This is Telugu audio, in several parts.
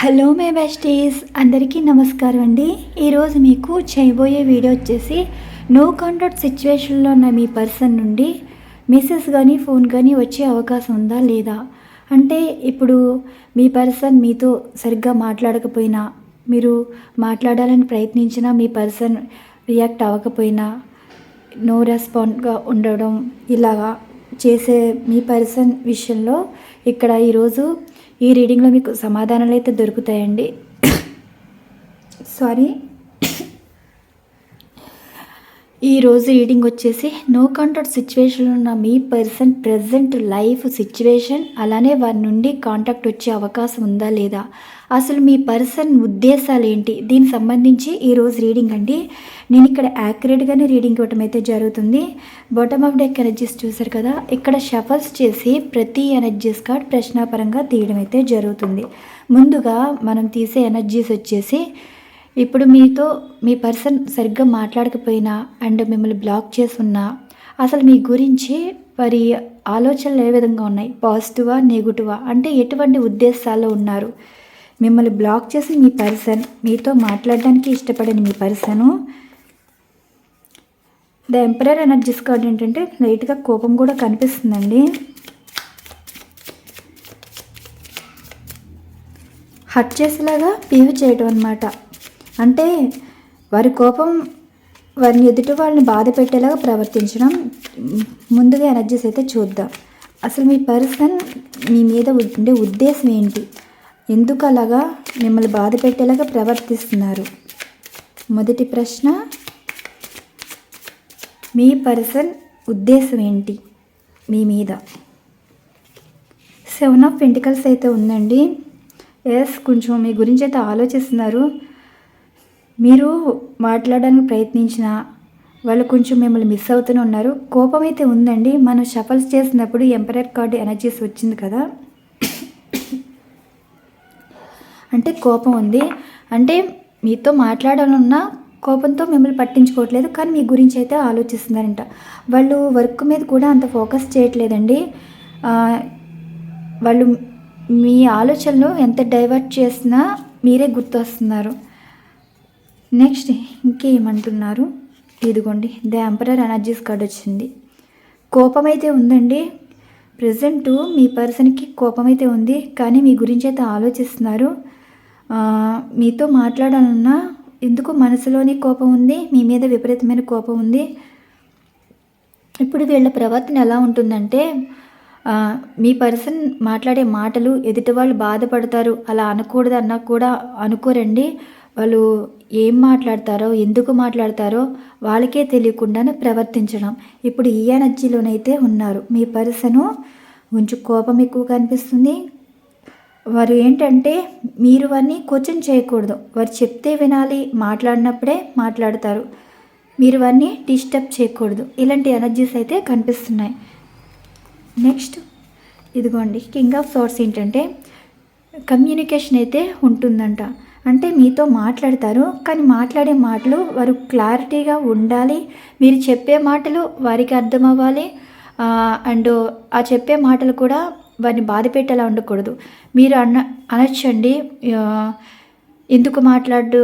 హలో మే బెస్టీస్ అందరికీ నమస్కారం అండి. ఈరోజు మీకు చేయబోయే వీడియో వచ్చేసి నో కాంటాక్ట్ సిచ్యువేషన్లో ఉన్న మీ పర్సన్ నుండి మెసేజ్ కానీ ఫోన్ కానీ వచ్చే అవకాశం ఉందా లేదా? అంటే ఇప్పుడు మీ పర్సన్ మీతో సరిగ్గా మాట్లాడకపోయినా మీరు మాట్లాడాలని ప్రయత్నించినా మీ పర్సన్ రియాక్ట్ అవ్వకపోయినా నో రెస్పాండ్గా ఉండడం ఇలాగా చేసే మీ పర్సన్ విషయంలో ఇక్కడ ఈరోజు ఈ రీడింగ్లో మీకు సమాధానాలు అయితే దొరుకుతాయండి. సారీ ఈరోజు రీడింగ్ వచ్చేసి నో కాంటాక్ట్ సిచ్యువేషన్లో ఉన్న మీ పర్సన్ ప్రజెంట్ లైఫ్ సిచ్యువేషన్ అలానే వారి నుండి కాంటాక్ట్ వచ్చే అవకాశం ఉందా లేదా? అసలు మీ పర్సన్ ఉద్దేశాలు ఏంటి? దీనికి సంబంధించి ఈరోజు రీడింగ్ అండి. నేను ఇక్కడ యాక్యురేట్గానే రీడింగ్ ఇవ్వటం అయితే జరుగుతుంది. బాటమ్ ఆఫ్ డెక్ ఎనర్జీస్ చూసారు కదా? ఇక్కడ షఫల్స్ చేసి ప్రతి ఎనర్జీస్ కార్డ్ ప్రశ్నాపరంగా తీయడం అయితే జరుగుతుంది. ముందుగా మనం తీసే ఎనర్జీస్ వచ్చేసి ఇప్పుడు మీతో మీ పర్సన్ సరిగ్గా మాట్లాడకపోయినా అండ్ మిమ్మల్ని బ్లాక్ చేసున్నా అసలు మీ గురించి వారి ఆలోచనలు ఏ విధంగా ఉన్నాయి? పాజిటివా నెగిటివా? అంటే ఎటువంటి ఉద్దేశాల్లో ఉన్నారు? మిమ్మల్ని బ్లాక్ చేసి మీ పర్సన్ మీతో మాట్లాడడానికి ఇష్టపడని మీ person the emperor energies card ఏంటంటే లైట్గా కోపం కూడా కనిపిస్తుందండి. హట్ చేసేలాగా పీవ్ చేయడం అనమాట అంటే వారి కోపం వారిని ఎదుటి వాళ్ళని బాధ పెట్టేలాగా ప్రవర్తించడం. ముందుగా ఎనర్జీస్ అయితే చూద్దాం. అసలు మీ పర్సన్ మీ మీద ఉండే ఉద్దేశం ఏంటి? ఎందుకు అలాగా మిమ్మల్ని బాధ పెట్టేలాగా ప్రవర్తిస్తున్నారు? మొదటి ప్రశ్న మీ పర్సన్ ఉద్దేశం ఏంటి? మీ మీద. సెవెన్ ఆఫ్ పెంటికల్స్ అయితే ఉందండి. ఎస్ కొంచెం మీ గురించి అయితే ఆలోచిస్తున్నారు. మీరు మాట్లాడడానికి ప్రయత్నించిన వాళ్ళు కొంచెం మిమ్మల్ని మిస్ అవుతూనే ఉన్నారు. కోపం అయితే ఉందండి. మనం షఫల్స్ చేసినప్పుడు ఎంపరర్ కార్డు ఎనర్జీస్ వచ్చింది కదా. అంటే కోపం ఉంది. అంటే మీతో మాట్లాడాలన్నా కోపంతో మిమ్మల్ని పట్టించుకోవట్లేదు. కానీ మీ గురించి అయితే ఆలోచిస్తున్నారంట. వాళ్ళు వర్క్ మీద కూడా అంత ఫోకస్ చేయట్లేదండి. వాళ్ళు మీ ఆలోచనలు ఎంత డైవర్ట్ చేసినా మీరే గుర్తొస్తున్నారు. నెక్స్ట్ ఇంకేమంటున్నారు? ఇదిగోండి ద ఎంపరర్ ఎనర్జీస్ కార్డ్ వచ్చింది. కోపం అయితే ఉందండి. ప్రజెంట్ మీ పర్సన్కి కోపం అయితే ఉంది కానీ మీ గురించి అయితే ఆలోచిస్తున్నారు. మీతో మాట్లాడాలన్నా ఎందుకు మనసులోని కోపం ఉంది మీ మీద విపరీతమైన కోపం ఉంది. ఇప్పుడు వీళ్ళ ప్రవర్తన ఎలా ఉంటుందంటే మీ పర్సన్ మాట్లాడే మాటలు ఎదుటి వాళ్ళు బాధపడతారు అలా అనకూడదు అన్నా కూడా అనుకోరండి. వాళ్ళు ఏం మాట్లాడతారో ఎందుకు మాట్లాడతారో వాళ్ళకే తెలియకుండానే ప్రవర్తించడం. ఇప్పుడు ఈ ఎనర్జీలోనైతే ఉన్నారు. మీ పర్సను కొంచెం కోపం ఎక్కువ కనిపిస్తుంది. వారు ఏంటంటే మీరు వారిని క్వశ్చన్ చేయకూడదు. వారు చెప్తే వినాలి మాట్లాడినప్పుడే మాట్లాడతారు. మీరు వారిని డిస్టర్బ్ చేయకూడదు. ఇలాంటి ఎనర్జీస్ అయితే కనిపిస్తున్నాయి. నెక్స్ట్ ఇదిగోండి కింగ్ ఆఫ్ సోర్స్ ఏంటంటే కమ్యూనికేషన్ అయితే ఉంటుందంట. అంటే మీతో మాట్లాడతారు కానీ మాట్లాడే మాటలు వారు క్లారిటీగా ఉండాలి. మీరు చెప్పే మాటలు వారికి అర్థం అవ్వాలి అండ్ ఆ చెప్పే మాటలు కూడా వారిని బాధ పెట్టేలా ఉండకూడదు. మీరు అన్న అనొచ్చండి. ఎందుకు మాట్లాడు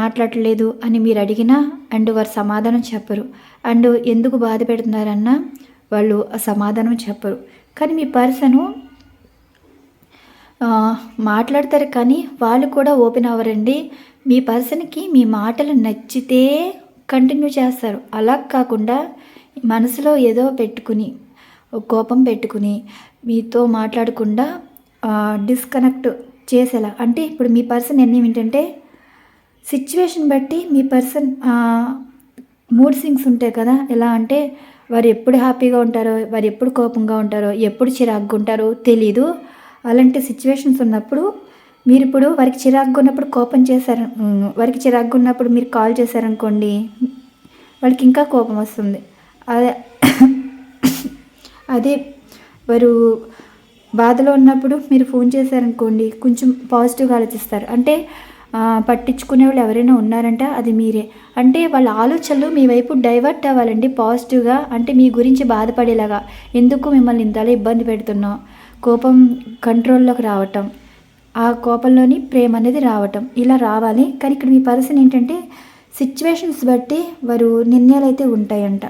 మాట్లాడలేదు అని మీరు అడిగినా అండ్ వారు సమాధానం చెప్పరు. అండ్ ఎందుకు బాధ పెడుతున్నారన్నా వాళ్ళు సమాధానం చెప్పరు. కానీ మీ పర్సను మాట్లాడతారు కానీ వాళ్ళు కూడా ఓపెన్ అవ్వరండి. మీ పర్సన్కి మీ మాటలు నచ్చితే కంటిన్యూ చేస్తారు. అలా కాకుండా మనసులో ఏదో పెట్టుకుని కోపం పెట్టుకుని మీతో మాట్లాడకుండా డిస్కనెక్ట్ చేసేలా. అంటే ఇప్పుడు మీ పర్సన్ ఎన్ని ఏంటంటే సిచ్యువేషన్ బట్టి మీ పర్సన్ మూడ్ సింగ్స్ ఉంటాయి కదా. ఎలా అంటే వారు ఎప్పుడు హ్యాపీగా ఉంటారో వారు ఎప్పుడు కోపంగా ఉంటారో ఎప్పుడు చిరాగ్గా ఉంటారో తెలీదు. అలాంటి సిచ్యువేషన్స్ ఉన్నప్పుడు మీరు ఇప్పుడు వారికి చిరాకుగా ఉన్నప్పుడు కోపం చేశారు వారికి చిరాకుగా ఉన్నప్పుడు మీరు కాల్ చేశారనుకోండి వాళ్ళకి ఇంకా కోపం వస్తుంది. అదే అదే వారు బాధలో ఉన్నప్పుడు మీరు ఫోన్ చేశారనుకోండి కొంచెం పాజిటివ్గా ఆలోచిస్తారు. అంటే పట్టించుకునే వాళ్ళు ఎవరైనా ఉన్నారంటే అది మీరే. అంటే వాళ్ళ ఆలోచనలు మీ వైపు డైవర్ట్ అవ్వాలండి పాజిటివ్గా అంటే మీ గురించి బాధపడేలాగా. ఎందుకు మిమ్మల్ని ఇంతలా ఇబ్బంది పెడుతున్నాం కోపం కంట్రోల్లోకి రావటం ఆ కోపంలోని ప్రేమ అనేది రావటం ఇలా రావాలి. కానీ ఇక్కడ మీ పర్సన్ ఏంటంటే సిచ్యువేషన్స్ బట్టి వారు నిర్ణయాలు అయితే ఉంటాయంట.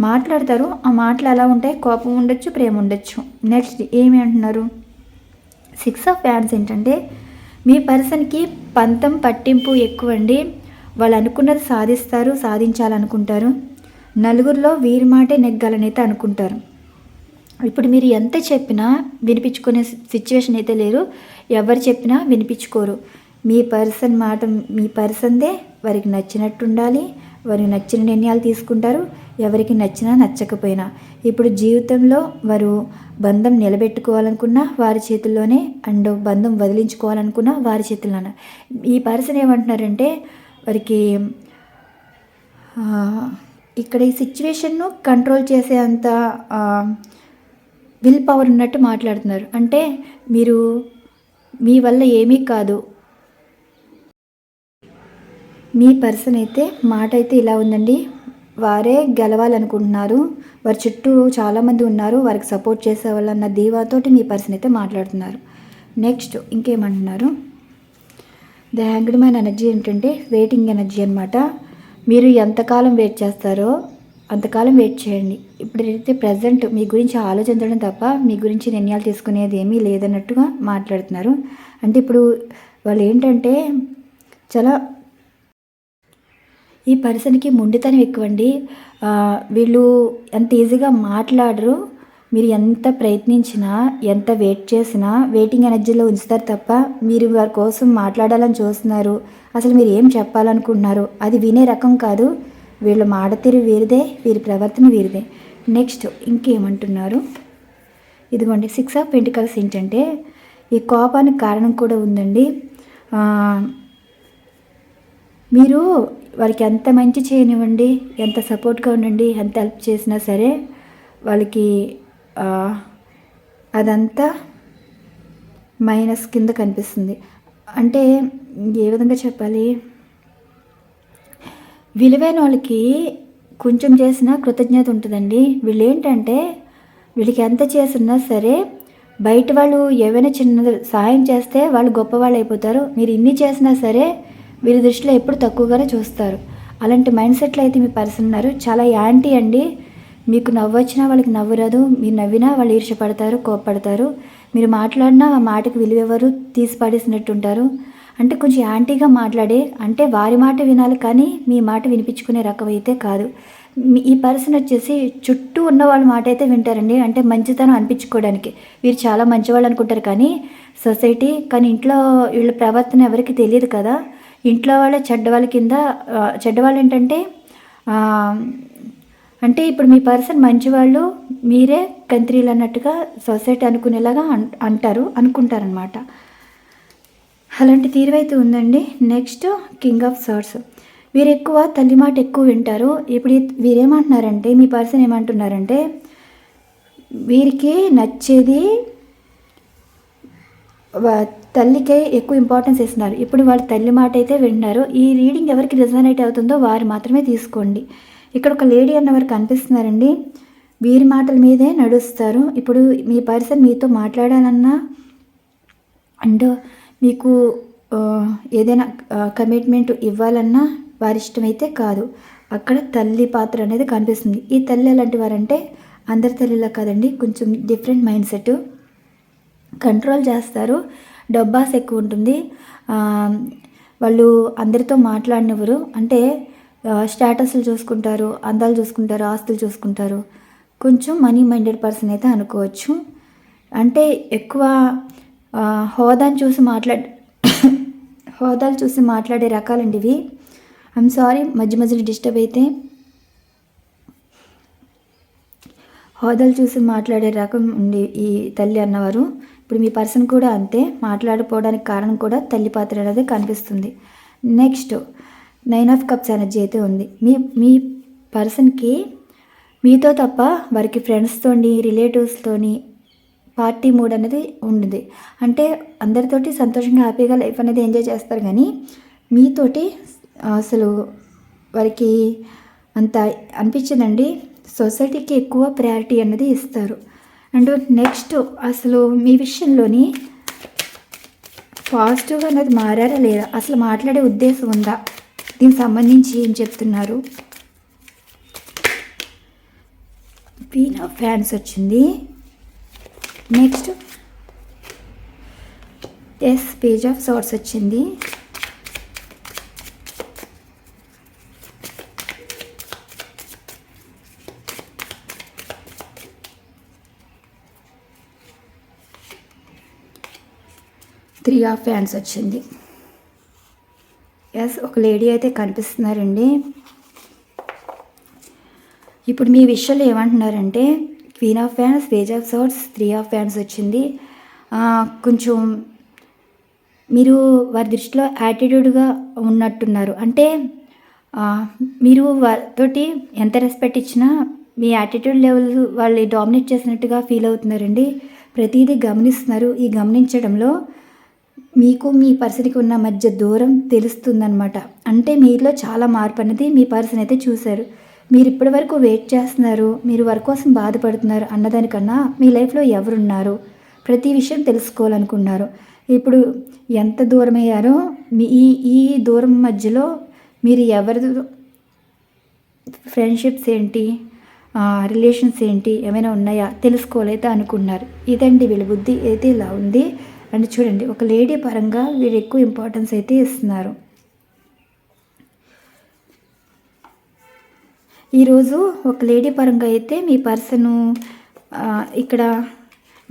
మాట్లాడతారు ఆ మాటలు ఎలా ఉంటాయి? కోపం ఉండొచ్చు ప్రేమ ఉండొచ్చు. నెక్స్ట్ ఏమి అంటున్నారు? సిక్స్ ఆఫ్ ఫ్యాన్స్ ఏంటంటే మీ పర్సన్కి పంతం పట్టింపు ఎక్కువ అండి వాళ్ళు అనుకున్నది సాధిస్తారు సాధించాలనుకుంటారు. నలుగురిలో వీరి మాటే నెగ్గాలని అయితే అనుకుంటారు. ఇప్పుడు మీరు ఎంత చెప్పినా వినిపించుకునే సిచ్యువేషన్ అయితే లేరు. ఎవరు చెప్పినా వినిపించుకోరు. మీ పర్సన్ మాట మీ పర్సన్దే వారికి నచ్చినట్టు ఉండాలి వారికి నచ్చిన నిర్ణయాలు తీసుకుంటారు. ఎవరికి నచ్చినా నచ్చకపోయినా. ఇప్పుడు జీవితంలో వారు బంధం నిలబెట్టుకోవాలనుకున్నా వారి చేతుల్లోనే అండ్ బంధం వదిలించుకోవాలనుకున్నా వారి చేతుల్లోనే. ఈ పర్సన్ ఏమంటున్నారంటే వారికి ఇక్కడ ఈ సిచ్యువేషన్ను కంట్రోల్ చేసే అంత విల్ పవర్ ఉన్నట్టు మాట్లాడుతున్నారు. అంటే మీరు మీ వల్ల ఏమీ కాదు. మీ పర్సన్ అయితే మాట అయితే ఇలా ఉందండి. వారే గెలవాలనుకుంటున్నారు. వారి చుట్టూ చాలామంది ఉన్నారు. వారికి సపోర్ట్ చేసే వాళ్ళన్న దీవాతోటి మీ పర్సన్ అయితే మాట్లాడుతున్నారు. నెక్స్ట్ ఇంకేమంటున్నారు? ద హ్యాంగ్డ్ మ్యాన్ ఎనర్జీ ఏంటంటే వెయిటింగ్ ఎనర్జీ అనమాట మీరు ఎంతకాలం వెయిట్ చేస్తారో అంతకాలం వెయిట్ చేయండి. ఇప్పుడైతే ప్రజెంట్ మీ గురించి ఆలోచించడం తప్ప మీ గురించి నిర్ణయాలు తీసుకునేది ఏమీ లేదన్నట్టుగా మాట్లాడుతున్నారు. అంటే ఇప్పుడు వాళ్ళు ఏంటంటే చాలా ఈ పర్సన్కి మొండితనం ఎక్కువండి. అండి వీళ్ళు ఎంత ఈజీగా మాట్లాడరు. మీరు ఎంత ప్రయత్నించినా ఎంత వెయిట్ చేసినా వెయిటింగ్ ఎనర్జీలో ఉంచుతారు తప్ప మీరు వారి కోసం మాట్లాడాలని చూస్తున్నారు. అసలు మీరు ఏం చెప్పాలనుకుంటున్నారు? అది వినే రకం కాదు. వీళ్ళు మాడతీరు వీరిదే వీరి ప్రవర్తన వీరిదే. నెక్స్ట్ ఇంకేమంటున్నారు? ఇదిగోండి సిక్స్ ఆఫ్ పెంటికల్స్ ఏంటంటే ఈ కోపానికి కారణం కూడా ఉందండి. మీరు వారికి ఎంత మంచి చేయనివ్వండి ఎంత సపోర్ట్గా ఉండండి ఎంత హెల్ప్ చేసినా సరే వాళ్ళకి అదంతా మైనస్ కింద కనిపిస్తుంది. అంటే ఏ విధంగా చెప్పాలి? విలువైన వాళ్ళకి కొంచెం చేసిన కృతజ్ఞత ఉంటుందండి. వీళ్ళు ఏంటంటే వీళ్ళకి ఎంత చేసినా సరే బయట వాళ్ళు ఏవైనా చిన్న సహాయం చేస్తే వాళ్ళు గొప్పవాళ్ళు అయిపోతారు. మీరు ఇన్ని చేసినా సరే వీరి దృష్టిలో ఎప్పుడు తక్కువగానే చూస్తారు. అలాంటి మైండ్ సెట్లో అయితే మీ పర్సన్ ఉన్నారు. చాలా యాంటీ అండి. మీకు నవ్వు వచ్చినా వాళ్ళకి నవ్వు రాదు మీరు నవ్వినా వాళ్ళు ఈర్షపడతారు కోప్పడతారు. మీరు మాట్లాడినా ఆ మాటకు విలువ ఎవరు తీసి పడేసినట్టుంటారు ఉంటారు అంటే కొంచెం యాంటీగా మాట్లాడే అంటే వారి మాట వినాలి కానీ మీ మాట వినిపించుకునే రకం అయితే కాదు. ఈ పర్సన్ వచ్చేసి చుట్టూ ఉన్న వాళ్ళ మాట అయితే వింటారండి. అంటే మంచితనం అనిపించుకోవడానికి. వీరు చాలా మంచివాళ్ళు అనుకుంటారు కానీ సొసైటీ కానీ ఇంట్లో వీళ్ళ ప్రవర్తన ఎవరికి తెలియదు కదా. ఇంట్లో వాళ్ళ చెడ్డవాళ్ళ కింద చెడ్డవాళ్ళు ఏంటంటే అంటే ఇప్పుడు మీ పర్సన్ మంచివాళ్ళు మీరే కంత్రీలు అన్నట్టుగా సొసైటీ అనుకునేలాగా అంటారు అనుకుంటారనమాట అలాంటి తీరువైతే ఉందండి. నెక్స్ట్ కింగ్ ఆఫ్ సార్స్ వీరు ఎక్కువ తల్లి మాట ఎక్కువ వింటారు. ఇప్పుడు వీరేమంటున్నారంటే మీ పర్సన్ ఏమంటున్నారంటే వీరికి నచ్చేది తల్లికే ఎక్కువ ఇంపార్టెన్స్ ఇస్తున్నారు ఇప్పుడు వాళ్ళ తల్లి మాట అయితే వింటున్నారు ఈ రీడింగ్ ఎవరికి రిజనేట్ అవుతుందో వారు మాత్రమే తీసుకోండి. ఇక్కడ ఒక లేడీ అన్నవారు కనిపిస్తున్నారండి. వీరి మాటల మీదే నడుస్తారు. ఇప్పుడు మీ పర్సన్ మీతో మాట్లాడాలన్నా అండ్ మీకు ఏదైనా కమిట్మెంట్ ఇవ్వాలన్నా వారి ఇష్టమైతే కాదు. అక్కడ తల్లి పాత్ర అనేది కనిపిస్తుంది. ఈ తల్లి ఎలాంటి వారంటే అందరి తల్లిలా కాదండి కొంచెం డిఫరెంట్ మైండ్ సెట్ కంట్రోల్ చేస్తారు. డబ్బాస్ ఎక్కువ ఉంటుంది. వాళ్ళు అందరితో మాట్లాడినవరు. అంటే స్టేటస్లు చూసుకుంటారు అందాలు చూసుకుంటారు ఆస్తులు చూసుకుంటారు. కొంచెం మనీ మైండెడ్ పర్సన్ అయితే అనుకోవచ్చు. అంటే ఎక్కువ హోదాని చూసి మాట్లాడ హోదాలు చూసి మాట్లాడే రకాలండి ఇవి ఐఎమ్ సారీ మధ్య మధ్యలో డిస్టర్బ్ అయితే. హోదాలు చూసి మాట్లాడే రకం ఉంది ఈ తల్లి అన్నవారు. ఇప్పుడు మీ పర్సన్ కూడా అంతే మాట్లాడకపోవడానికి కారణం కూడా తల్లి పాత్ర అనేది కనిపిస్తుంది. Next nine of cups energy అయితే ఉంది. మీ మీ పర్సన్కి మీతో తప్ప వారికి ఫ్రెండ్స్తోని రిలేటివ్స్తోని పార్టీ మూడ్ అనేది ఉండింది. అంటే అందరితోటి సంతోషంగా హ్యాపీగా లైఫ్ అనేది ఎంజాయ్ చేస్తారు కానీ మీతోటి అసలు వారికి అంత అనిపించిందండి. సొసైటీకి ఎక్కువ ప్రయారిటీ అనేది ఇస్తారు. అండ్ నెక్స్ట్ అసలు మీ విషయంలోని పాజిటివ్గా అనేది మారారా లేదా? అసలు మాట్లాడే ఉద్దేశం ఉందా? దీనికి సంబంధించి ఏం చెప్తున్నారు? క్వీన్ ఆఫ్ ఫ్యాన్స్ వచ్చింది. Next. Yes page of swords వచ్చింది. త్రీ ఆఫ్ ఫ్యాన్స్ వచ్చింది. ఎస్ ఒక లేడీ అయితే కనిపిస్తున్నారండి. ఇప్పుడు మీ విషయాలు ఏమంటున్నారంటే queen of fans page of swords three of fans వచ్చింది. కొంచెం మీరు వారి దృష్టిలో యాటిట్యూడ్గా ఉన్నట్టున్నారు. అంటే మీరు వారితోటి ఎంత రెస్పెక్ట్ ఇచ్చినా మీ యాటిట్యూడ్ లెవెల్ వాళ్ళు డామినేట్ చేసినట్టుగా ఫీల్ అవుతున్నారండి. ప్రతిదీ గమనిస్తున్నారు. ఈ గమనించడంలో మీకు మీ పర్సన్కి ఉన్న మధ్య దూరం తెలుస్తుందనమాట అంటే మీలో చాలా మార్పు అనేది మీ పర్సన్ అయితే చూశారు. మీరు ఇప్పటి వరకు వెయిట్ చేస్తున్నారు మీరు వర్క్ కోసం బాధపడుతున్నారు అన్నదానికన్నా మీ లైఫ్లో ఎవరున్నారు? ప్రతి విషయం తెలుసుకోవాలనుకున్నారు. ఇప్పుడు ఎంత దూరం అయ్యారో మీ ఈ ఈ దూరం మధ్యలో మీరు ఎవరి ఫ్రెండ్షిప్స్ ఏంటి రిలేషన్స్ ఏంటి ఏమైనా ఉన్నాయా తెలుసుకోలేదా అనుకున్నారు. ఇదండి వీళ్ళ బుద్ధి అయితే ఇలా ఉంది. అండ్ చూడండి ఒక లేడీ పరంగా వీరు ఎక్కువ ఇంపార్టెన్స్ అయితే ఇస్తున్నారు. ఈరోజు ఒక లేడీ పరంగా అయితే మీ పర్సను ఇక్కడ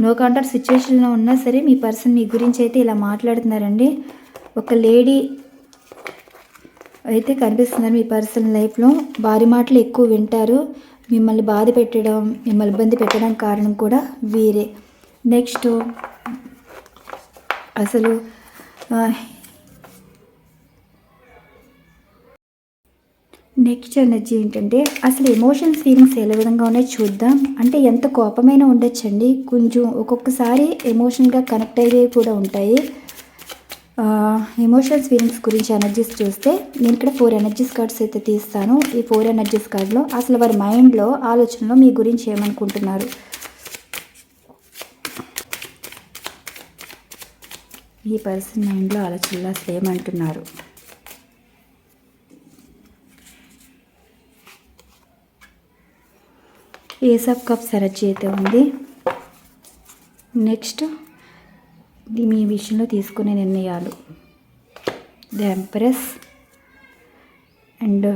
నో కాంటాక్ట్ సిచ్యువేషన్లో ఉన్నా సరే మీ పర్సన్ మీ గురించి అయితే ఇలా మాట్లాడుతున్నారండి. ఒక లేడీ అయితే కనిపిస్తున్నారు మీ పర్సనల్ లైఫ్లో. భారీ మాటలు ఎక్కువ వింటారు. మిమ్మల్ని బాధ పెట్టడం మిమ్మల్ని ఇబ్బంది పెట్టడం కారణం కూడా వీరే. నెక్స్ట్ అసలు నెక్స్ట్ ఎనర్జీ ఏంటంటే అసలు ఎమోషన్స్ ఫీలింగ్స్ ఏ విధంగా ఉన్నాయో చూద్దాం. అంటే ఎంత కోపమైనా ఉండొచ్చండి. కొంచెం ఒక్కొక్కసారి ఎమోషన్గా కనెక్ట్ అయ్యేవి కూడా ఉంటాయి. ఎమోషన్స్ ఫీలింగ్స్ గురించి ఎనర్జీస్ చూస్తే నేను ఇక్కడ ఫోర్ ఎనర్జీస్ కార్డ్స్ అయితే తీస్తాను. ఈ ఫోర్ ఎనర్జీస్ కార్డ్లో అసలు వారి మైండ్లో ఆలోచనలో మీ గురించి ఏమనుకుంటున్నారు? ఈ పర్సన్ మైండ్లో ఆలోచనలు అసలు ఏమంటున్నారు ఏస్ ఆఫ్ కప్స్ ఎనర్జీ అయితే ఉంది. నెక్స్ట్ మీ విషయంలో తీసుకునే నిర్ణయాలు. ద ఎంప్రెస్ అండ్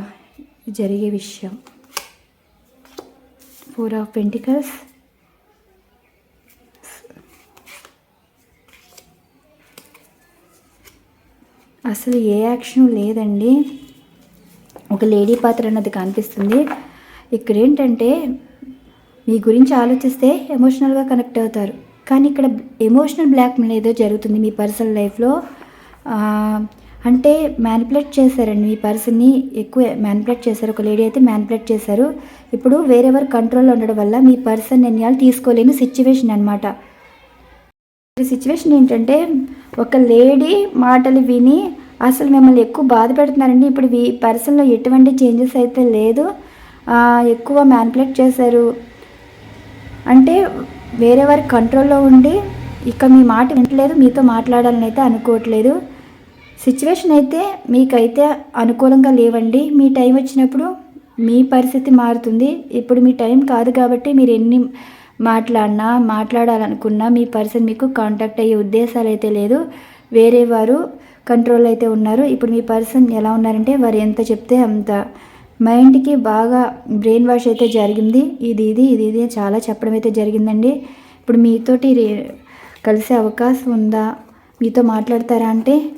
జరిగే విషయం. ఫోర్ ఆఫ్ పెంటికల్స్ అసలు ఏ యాక్షన్ లేదండి. ఒక లేడీ పాత్ర అన్నది కనిపిస్తుంది. ఇక్కడ ఏంటంటే మీ గురించి ఆలోచిస్తే ఎమోషనల్గా కనెక్ట్ అవుతారు. కానీ ఇక్కడ ఎమోషనల్ బ్లాక్మెయిల్ ఏదో జరుగుతుంది మీ పర్సనల్ లైఫ్లో. అంటే మ్యానిపులేట్ చేశారండి మీ పర్సన్ని. ఎక్కువ మ్యానిపులేట్ చేశారు. ఒక లేడీ అయితే మ్యానిపులేట్ చేశారు. ఇప్పుడు వేరెవరు కంట్రోల్లో ఉండడం వల్ల మీ పర్సన్ నిర్ణయాలు తీసుకోలేని సిచ్యువేషన్ అనమాట ఈ సిచ్యువేషన్ ఏంటంటే ఒక లేడీ మాటలు విని అసలు మిమ్మల్ని ఎక్కువ బాధ పెడుతున్నారండి. ఇప్పుడు ఈ పర్సన్లో ఎటువంటి చేంజెస్ అయితే లేదు. ఎక్కువ మ్యానిపులేట్ చేశారు. అంటే వేరే వారి కంట్రోల్లో ఉండి ఇక మీ మాట వినట్లేదు మీతో మాట్లాడాలని అయితే అనుకోవట్లేదు. సిచ్యువేషన్ అయితే మీకైతే అనుకూలంగా లేవండి. మీ టైం వచ్చినప్పుడు మీ పరిస్థితి మారుతుంది. ఇప్పుడు మీ టైం కాదు కాబట్టి మీరు ఎన్ని మాట్లాడినా మాట్లాడాలనుకున్నా మీ పర్సన్ మీకు కాంటాక్ట్ అయ్యే ఉద్దేశాలు అయితే లేదు. వేరే వారు కంట్రోల్ అయితే ఉన్నారు. ఇప్పుడు మీ పర్సన్ ఎలా ఉన్నారంటే వారు ఎంత చెప్తే అంత. మైండ్కి బాగా బ్రెయిన్ వాష్ అయితే జరిగింది. ఇది ఇది ఇది ఇది చాలా చెప్పడం అయితే జరిగిందండి. ఇప్పుడు మీతోటి రే- కలిసే అవకాశం ఉందా? మీతో మాట్లాడతారా అంటే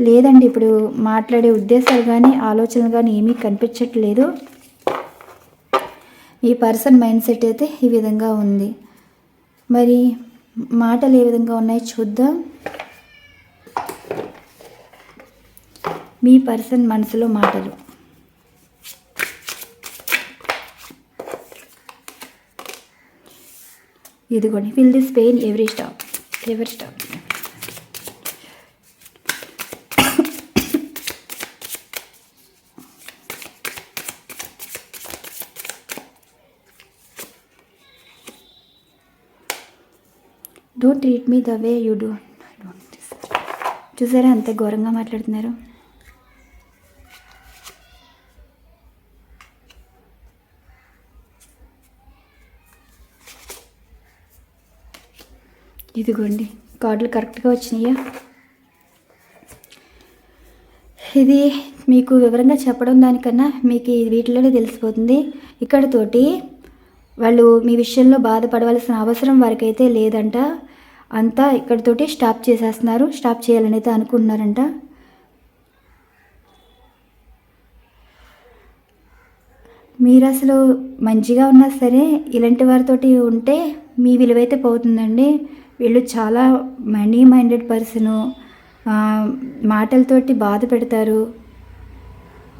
లేదండి. ఇప్పుడు మాట్లాడే ఉద్దేశాలు కానీ ఆలోచనలు కానీ ఏమీ కనిపించట్లేదు. ఈ పర్సన్ మైండ్ సెట్ అయితే ఈ విధంగా ఉంది. మరి మాటలు ఏ విధంగా ఉన్నాయో చూద్దాం. మీ పర్సన్ మనసులో మాటలు. ఇదిగోండి. Feel this pain every stop every stop don't treat me the way you do don't చూసారా అంత ఘోరంగా మాట్లాడుతున్నారు? ఇదిగోండి కార్డులు కరెక్ట్గా వచ్చినాయా? ఇది మీకు వివరంగా చెప్పడం దానికన్నా మీకు ఈ వీటిలోనే తెలిసిపోతుంది. ఇక్కడతోటి వాళ్ళు మీ విషయంలో బాధపడవలసిన అవసరం వారికైతే లేదంట. అంతా ఇక్కడతోటి స్టాప్ చేసేస్తున్నారు. స్టాప్ చేయాలని అయితే అనుకుంటున్నారంట. మీరు అసలు మంచిగా ఉన్నా సరే ఇలాంటి వారితోటి ఉంటే మీ విలువైతే పోతుందండి. వీళ్ళు చాలా మనీ మైండెడ్ పర్సను మాటలతోటి బాధ పెడతారు.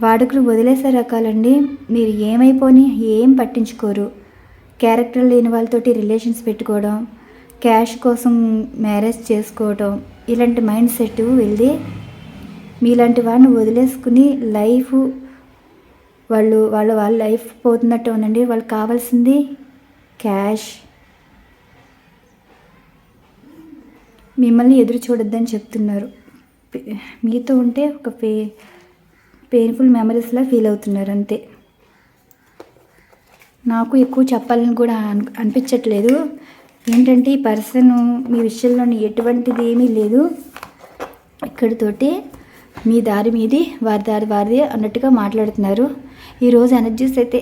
వాడుకలు వదిలేసే రకాలండి. మీరు ఏమైపోని ఏం పట్టించుకోరు. క్యారెక్టర్ లేని వాళ్ళతోటి రిలేషన్స్ పెట్టుకోవడం క్యాష్ కోసం మ్యారేజ్ చేసుకోవడం ఇలాంటి మైండ్ సెట్ వెళ్ళి మీలాంటి వాడిని వదిలేసుకుని లైఫ్ వాళ్ళు వాళ్ళ వాళ్ళ లైఫ్ పోతున్నట్టు ఉందండి వాళ్ళకి కావాల్సింది క్యాష్. మిమ్మల్ని ఎదురు చూడొద్దని చెప్తున్నారు. మీతో ఉంటే ఒక పే పెయిన్ఫుల్ మెమరీస్లా ఫీల్ అవుతున్నారు అంతే. నాకు ఎక్కువ చెప్పాలని కూడా అన్ అనిపించట్లేదు. ఏంటంటే ఈ పర్సన్ మీ విషయంలో ఎటువంటిది ఏమీ లేదు. ఇక్కడితోటి మీ దారి మీది వారి దారి వారిది అన్నట్టుగా మాట్లాడుతున్నారు. ఈరోజు ఎనర్జీస్ అయితే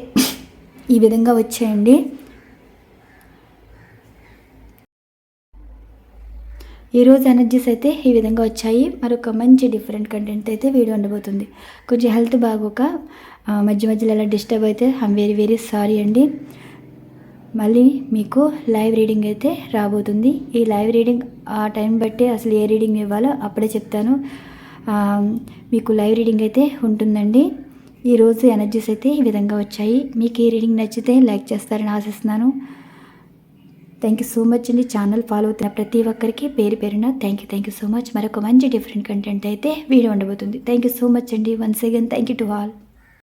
ఈ విధంగా వచ్చాయండి. ఈరోజు ఎనర్జీస్ అయితే ఈ విధంగా వచ్చాయి. మరొక మంచి డిఫరెంట్ కంటెంట్ అయితే వీడియో ఉండబోతుంది. కొంచెం హెల్త్ బాగోక మధ్య మధ్యలో అలా డిస్టర్బ్ అయితే ఐమ్ వెరీ వెరీ సారీ అండి. మళ్ళీ మీకు లైవ్ రీడింగ్ అయితే రాబోతుంది. ఈ లైవ్ రీడింగ్ ఆ టైం బట్టి అసలు ఏ రీడింగ్ ఇవ్వాలో అప్పుడే చెప్తాను. మీకు లైవ్ రీడింగ్ అయితే ఉంటుందండి. ఈరోజు ఎనర్జీస్ అయితే ఈ విధంగా వచ్చాయి. మీకు ఈ రీడింగ్ నచ్చితే లైక్ చేస్తారని ఆశిస్తున్నాను. థ్యాంక్ యూ సో మచ్ అండి. ఛానల్ ఫాలో అవుతున్న ప్రతి ఒక్కరికి పేరు పేరున thank you thank you so much మరొక మంచి డిఫరెంట్ కంటెంట్ అయితే వీడియో ఉండబోతుంది. థ్యాంక్ యూ సో మచ్ అండి. Once again thank you to all